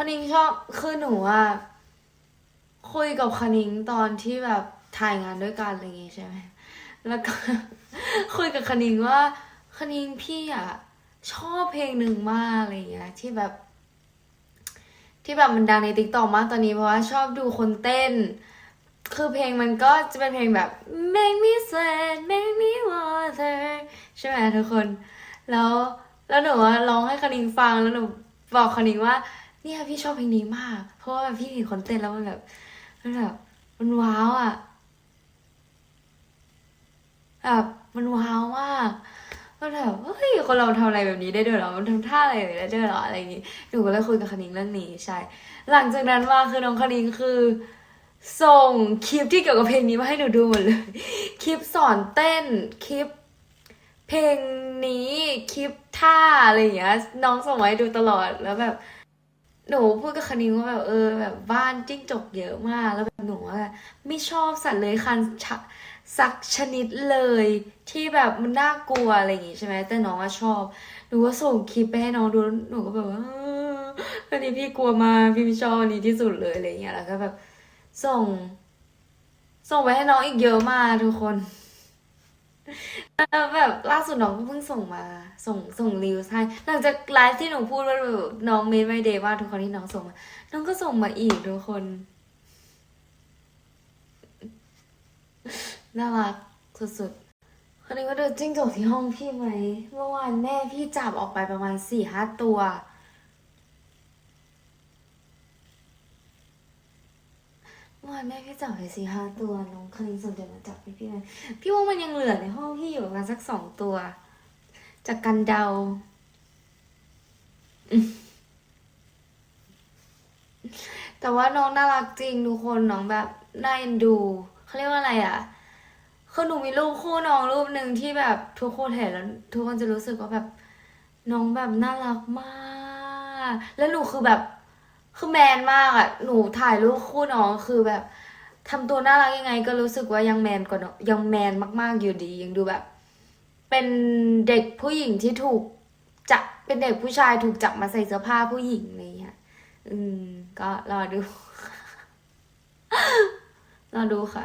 คณิงชอบคือหนูอะคุยกับคณิงตอนที่แบบถ่ายงานด้วยกันอะไรอย่างงี้ใช่ไหมแล้วก็ คุยกับคณิงว่าคณิงพี่อะชอบเพลงหนึ่งมากอะไรอย่างเงี้ยที่แบบ ที่แบบมันดังในติ๊กต็อกมากตอนนี้เพราะว่าชอบดูคนเต้น คือเพลงมันก็จะเป็นเพลงแบบ make me sweat make me water ใช่ไหมทุกคน แล้วแล้วหนูอะร้องให้คณิงฟังแล้วหนูบอกคณิงว่า เนี่ยพี่ชอบเพลงนี้มาก เพราะว่าพี่เห็นคนเต้นแล้วมันแบบมันแบบมันว้าวอะแบบมันว้าวมากมันแบบเฮ้ยคนเราทำอะไรแบบนี้ได้ด้วยหรอมันทำท่าอะไรแบบนี้ได้ด้วยหรออะไรอย่างงี้หนูก็เลยคุยกับคณิงเรื่องนี้ใช่ หลังจากนั้นมาคือน้องคณิงคือ ส่งคลิปที่เกี่ยวกับเพลงนี้มาให้หนูดูหมดเลย คลิปสอนเต้นคลิป เพลงนี้คลิปท่าอะไรอย่างเงี้ยน้องส่งมาให้ดูตลอดแล้วแบบ หนูพูดกับคณิงว่าแบบเออแบบบ้านจิ้งจกเยอะมากแล้วแบบหนูว่าไม่ชอบสัตว์เลื้อยคลานชสักชนิดเลยที่แบบมันน่ากลัวอะไรอย่างงี้ใช่ไหมแต่น้องอะชอบ หนูก็ส่งคลิปไปให้น้องดูหนูก็แบบว่าเอออันนี้พี่กลัวมาพี่ไม่ชอบอันนี้ที่สุดเลยอะไรอย่างเงี้ยแล้วก็แบบส่ง ส่งไปให้น้องอีกเยอะมากทุกคน แล้วแบบล่าสุดน้องก็เพิ่งส่งมาส่งส่งรีวให้หลังจากไลฟ์ที่หนูพูดว่าแบบน้องเมดไม่เดย์ว่าทุกคนที่น้องส่งมา น้องก็ส่งมาอีกทุกคนน่ารักสุดๆคนนี้ก็เดินจิ้งจกที่ห้องพี่ไหม เมื่อวานแม่พี่จับออกไปประมาณสี่ห้าตัว เมื่อวานแม่พี่จับไปสี่ห้าตัวน้องคณิงสนใจมาจับให้พี่ไหมพี่ว่ามันยังเหลือในห้องพี่อยู่ประมาณสักสองตัว จากกันเดาแต่ว่าน้องน่ารักจริงทุกคนน้องแบบน่าเอ็นดูเขาเรียกว่าอะไรอะคือหนูมีรูปคู่น้องรูปหนึ่งที่แบบทุกคนเห็นแล้ว ทุกคนจะรู้สึกว่าแบบ น้องแบบน่ารักมาก แล้วหนูคือแบบ คือแมนมากอะหนูถ่ายรูปคู่น้องคือแบบทำตัวน่ารักยังไง ก็รู้สึกว่ายังแมนกว่าน้องยังแมนมาก ๆอยู่ดียังดูแบบ เป็นเด็กผู้หญิงที่ถูกจับเป็นเด็กผู้ชายถูกจับมาใส่เสื้อผ้าผู้หญิงอะไรเงี้ยอืม ก็รอดู รอดูค่ะ